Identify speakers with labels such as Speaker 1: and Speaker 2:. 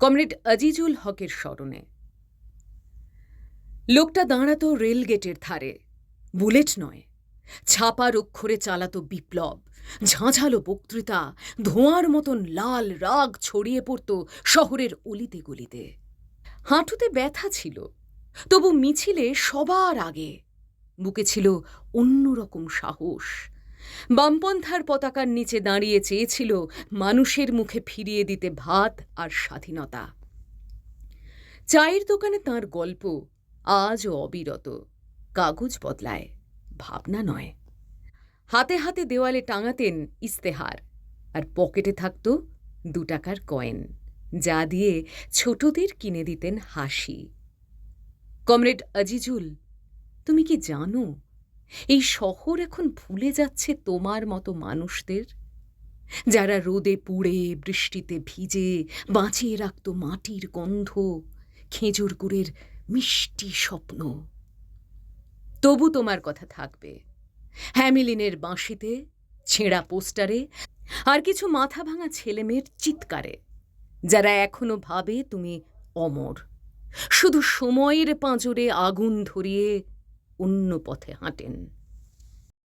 Speaker 1: Comrade Azizul হকের স্মরণে। লোকটা দাঁড়াতো রেলগেটের ধারে। বুলেট নয়। ছাপার অক্ষরে চালাতো বিপ্লব। ঝাঁঝালো বক্তৃতা, ধোঁয়ার মতন লাল রাগ ছড়িয়ে পড়ত শহরের অলিতে গলিতে। হাঁটুতে ব্যথা ছিল। তবু মিছিলে সবার আগে। বুকে ছিল অন্যরকম সাহস। বামপন্থার পতাকার নিচে দাঁড়িয়ে চেয়েছিল মানুষের মুখে ফিরিয়ে দিতে ভাত আর স্বাধীনতা। চায়ের দোকানে তার গল্প আজও অবিরত, কাগজ বদলায়, ভাবনা নয়। হাতে হাতে দেওয়ালে টাঙাতেন ইস্তেহার আর পকেটে থাকত দু টাকার কয়েন, যা দিয়ে ছোটদের কিনে দিতেন হাসি। কমরেড আজিজুল, তুমি কি জানো এই শহর এখন ভুলে যাচ্ছে তোমার মতো মানুষদের? যারা রোদে পুড়ে, বৃষ্টিতে ভিজে, বাঁচিয়ে রাখত মাটির গন্ধ, খেজুর গুড়ের মিষ্টি স্বপ্ন। তবু তোমার কথা থাকবে। হ্যামিলিনের বাঁশিতে, ছেঁড়া পোস্টারে, আর কিছু মাথা ভাঙা ছেলেমেয়ের চিৎকারে, যারা এখনও ভাবে তুমি অমর। শুধু সময়ের পাঁজরে আগুন ধরিয়ে অন্য পথে হাঁটেন।